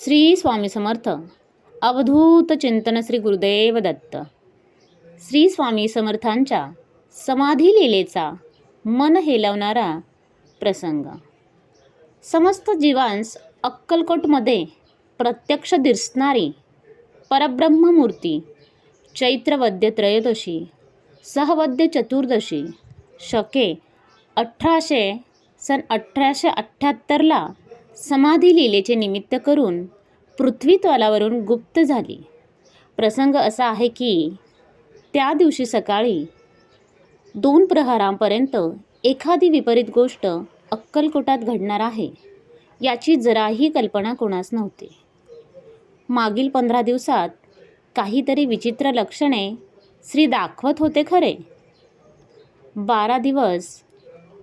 श्री स्वामी समर्थ. अवधूत चिंतन श्री गुरुदेव दत्त. श्री स्वामी समर्थांच्या समाधी लिलेचा मन हेलवणारा प्रसंग. समस्त जीवांस अक्कलकोटमध्ये प्रत्यक्ष दिसणारी परब्रह्ममूर्ती चैत्रवद्य त्रयोदशी सहवद्य चतुर्दशी शके अठराशे सन अठराशे अठ्ठ्याहत्तरला समाधी लिलेचे निमित्त करून पृथ्वीतलावरून गुप्त झाली. प्रसंग असा आहे की त्या दिवशी सकाळी दोन प्रहारांपर्यंत एखादी विपरीत गोष्ट अक्कलकोटात घडणार आहे याची जराही कल्पना कोणास नव्हती. मागील पंधरा दिवसात काहीतरी विचित्र लक्षणे श्री दाखवत होते खरे. बारा दिवस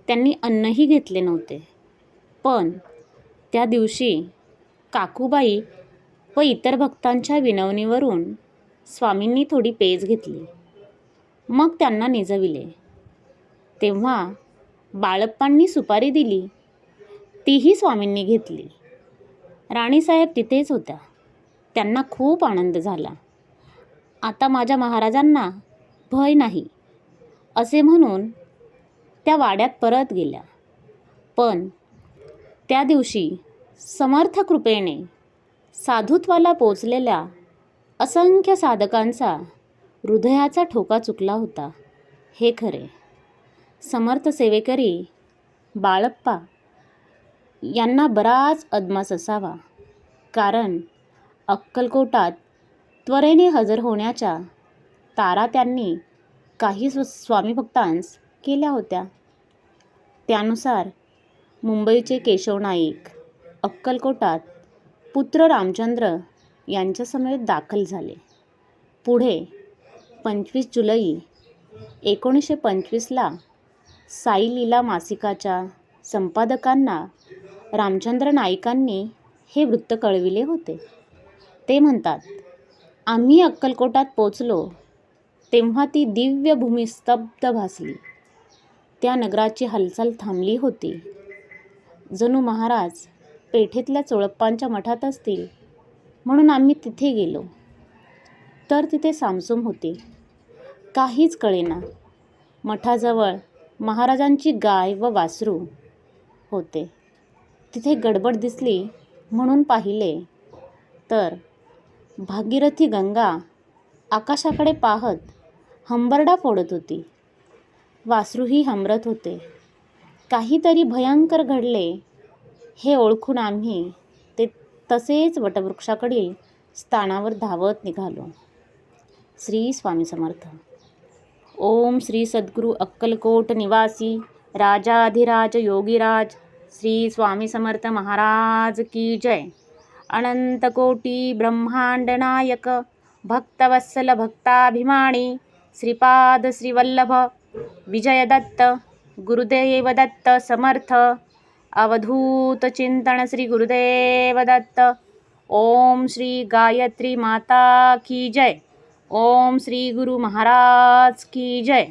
त्यांनी अन्नही घेतले नव्हते पण त्या दिवशी काकूबाई व इतर भक्तांच्या विनवणीवरून स्वामींनी थोडी पेज घेतली. मग त्यांना निजविले. तेव्हा बाळप्पांनी सुपारी दिली. तीही स्वामींनी घेतली. राणीसाहेब तिथेच होत्या. त्यांना खूप आनंद झाला. आता माझ्या महाराजांना भय नाही असे म्हणून त्या वाड्यात परत गेल्या. पण त्या दिवशी समर्थ कृपेने साधुत्वाला पोचलेल्या असंख्य साधकांचा हृदयाचा ठोका चुकला होता. हे खरे. समर्थ सेवेकरी बाळप्पा यांना बराच अदमास असावा. कारण अक्कलकोटात त्वरेने हजर होण्याच्या तारा त्यांनी काही स्व स्वामी भक्तांस केल्या होत्या. त्यानुसार मुंबईचे केशव नाईक अक्कलकोटात पुत्र रामचंद्र यांच्यासमवेत दाखल झाले. पुढे पंचवीस जुलै एकोणीसशे पंचवीसला साई लीला मासिकाच्या संपादकांना रामचंद्र नाईकांनी हे वृत्त कळविले होते. ते म्हणतात आम्ही अक्कलकोटात पोचलो तेव्हा ती दिव्य भूमी स्तब्ध भासली. त्या नगराची हालचाल थांबली होती. जणू महाराज पेठेतल्या चोळप्पांच्या मठात असतील म्हणून आम्ही तिथे गेलो. तर तिथे सामसूम होते. काहीच कळेना. मठाजवळ महाराजांची गाय व वासरू होते. तिथे गडबड दिसली म्हणून पाहिले. तर भागीरथी गंगा आकाशाकडे पाहत हंबरडा फोडत होती. वासरूही हमरत होते. काहीतरी भयंकर घडले हे ओळखून आम्ही ते तसेच वटवृक्षाकडील स्थानावर धावत निघालो. श्री स्वामी समर्थ. ओम श्री सद्गुरू अक्कलकोट निवासी राजाधिराज योगीराज श्री स्वामी समर्थ महाराज की जय. अनंतकोटी ब्रह्मांड नायक भक्तवत्सल भक्ताभिमानी श्रीपाद श्रीवल्लभ विजयदत्त गुरुदेव दत्त समर्थ। अवधूत चिंतन श्री गुरुदेव दत्त ओम श्री गायत्री माता की जय। ओम श्री गुरु महाराज की जय।